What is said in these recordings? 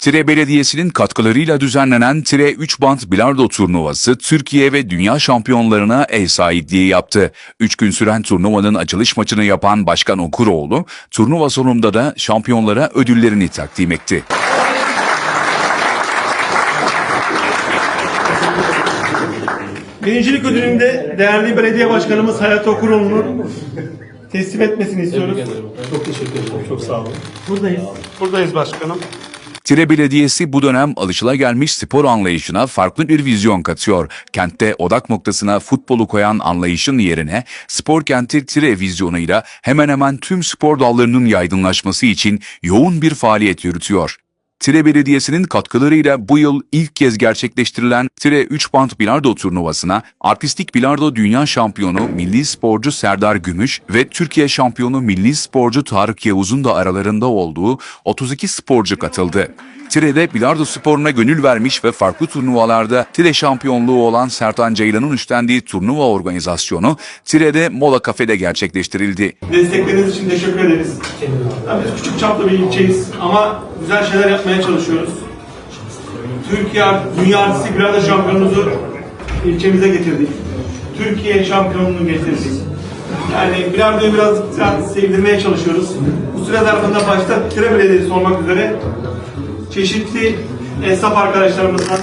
Tire Belediyesi'nin katkılarıyla düzenlenen Tire 3 Bant Bilardo turnuvası Türkiye ve dünya şampiyonlarına ev sahipliği yaptı. 3 gün süren turnuvanın açılış maçını yapan Başkan Okuroğlu, turnuva sonunda da şampiyonlara ödüllerini takdim etti. Birincilik ödülünü de değerli belediye başkanımız Hayat Okuroğlu'nun teslim etmesini istiyoruz. Çok teşekkür ederim. Çok sağ olun. Buradayız. Buradayız başkanım. Tire Belediyesi bu dönem alışılagelmiş spor anlayışına farklı bir vizyon katıyor. Kentte odak noktasına futbolu koyan anlayışın yerine spor kenti Tire vizyonuyla hemen hemen tüm spor dallarının yaygınlaşması için yoğun bir faaliyet yürütüyor. Tire Belediyesi'nin katkılarıyla bu yıl ilk kez gerçekleştirilen Tire 3 Bant Bilardo turnuvasına artistik bilardo dünya şampiyonu milli sporcu Serdar Gümüş ve Türkiye şampiyonu milli sporcu Tarık Yavuz'un da aralarında olduğu 32 sporcu katıldı. Tire'de bilardo sporuna gönül vermiş ve farklı turnuvalarda Tire şampiyonluğu olan Sertan Ceylan'ın üstlendiği turnuva organizasyonu Tire'de Mola Kafe'de gerçekleştirildi. Destekleriniz için teşekkür ederiz. Tabii biz küçük çaplı bir ilçeyiz ama güzel şeyler yapmaya çalışıyoruz. Türkiye, Dünya Artistik Bilardo Şampiyonumuzu ilçemize getirdik. Türkiye şampiyonluğunu getirdik. Yani bilardoyu biraz sevdirmeye çalışıyoruz. Bu süre zarfında başta Tire Belediyesi olmak üzere çeşitli esnaf arkadaşlarımızdan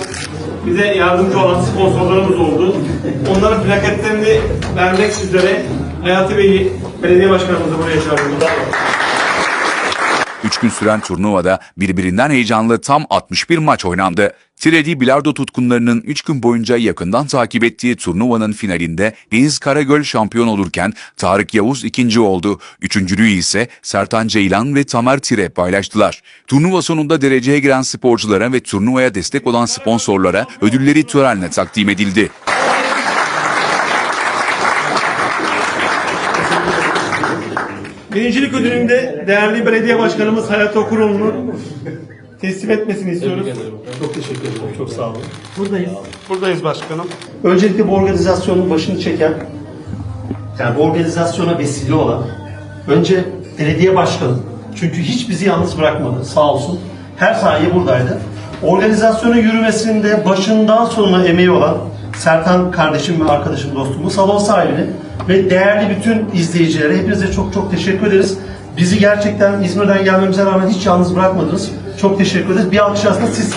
bize yardımcı olan sponsorlarımız oldu. Onların plaketlerini vermek üzere Hayati Bey'i belediye başkanımızı buraya çağırdık. 3 gün süren turnuvada birbirinden heyecanlı tam 61 maç oynandı. Tiredi bilardo tutkunlarının 3 gün boyunca yakından takip ettiği turnuvanın finalinde Deniz Karagöl şampiyon olurken Tarık Yavuz ikinci oldu. Üçüncülüğü ise Sertan Ceylan ve Tamer Tire paylaştılar. Turnuva sonunda dereceye giren sporculara ve turnuvaya destek olan sponsorlara ödülleri törenle takdim edildi. Birincilik ödülünü de değerli belediye başkanımız Hayat Okuroğlu'nun teslim etmesini istiyoruz. Çok teşekkür ederim. Çok sağ olun. Buradayız. Buradayız başkanım. Öncelikle bu organizasyonun başını çeken, yani bu organizasyona vesile olan, önce belediye başkanı, çünkü hiç bizi yalnız bırakmadı sağ olsun. Her saniye buradaydı. Organizasyonun yürümesinde başından sonuna emeği olan Sertan kardeşim ve arkadaşım dostum, salon sahibini ve değerli bütün izleyicilere hepinize çok çok teşekkür ederiz. Bizi gerçekten İzmir'den gelmemize rağmen hiç yalnız bırakmadınız. Çok teşekkür ederiz. Bir alkış aslında siz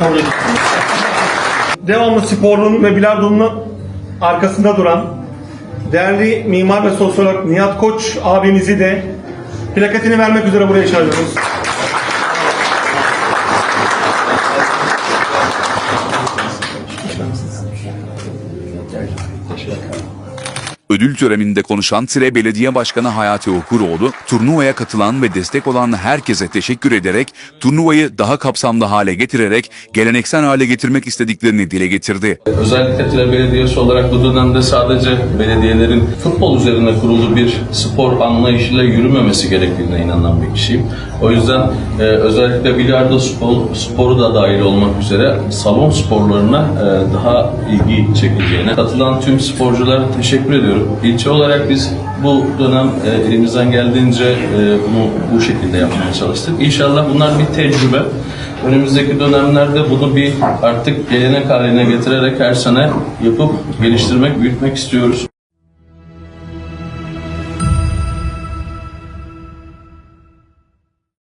edin. devamlı sporluğun ve bilardonun arkasında duran değerli mimar ve sosyolog Nihat Koç abimizi de plaketini vermek üzere buraya çağırıyoruz. come. Ödül töreninde konuşan Tire Belediye Başkanı Hayati Okuroğlu, turnuvaya katılan ve destek olan herkese teşekkür ederek turnuvayı daha kapsamlı hale getirerek geleneksel hale getirmek istediklerini dile getirdi. Özellikle Tire Belediyesi olarak bu dönemde sadece belediyelerin futbol üzerine kurulu bir spor anlayışıyla yürümemesi gerektiğine inanan bir kişiyim. O yüzden e, özellikle bilardo spor, sporu da dahil olmak üzere salon sporlarına e, daha ilgi çekileceğine katılan tüm sporculara teşekkür ediyorum. İlçe olarak biz bu dönem e, elimizden geldiğince e, bunu bu şekilde yapmaya çalıştık. İnşallah bunlar bir tecrübe. Önümüzdeki dönemlerde bunu bir artık gelenek haline getirerek her sene yapıp geliştirmek, büyütmek istiyoruz.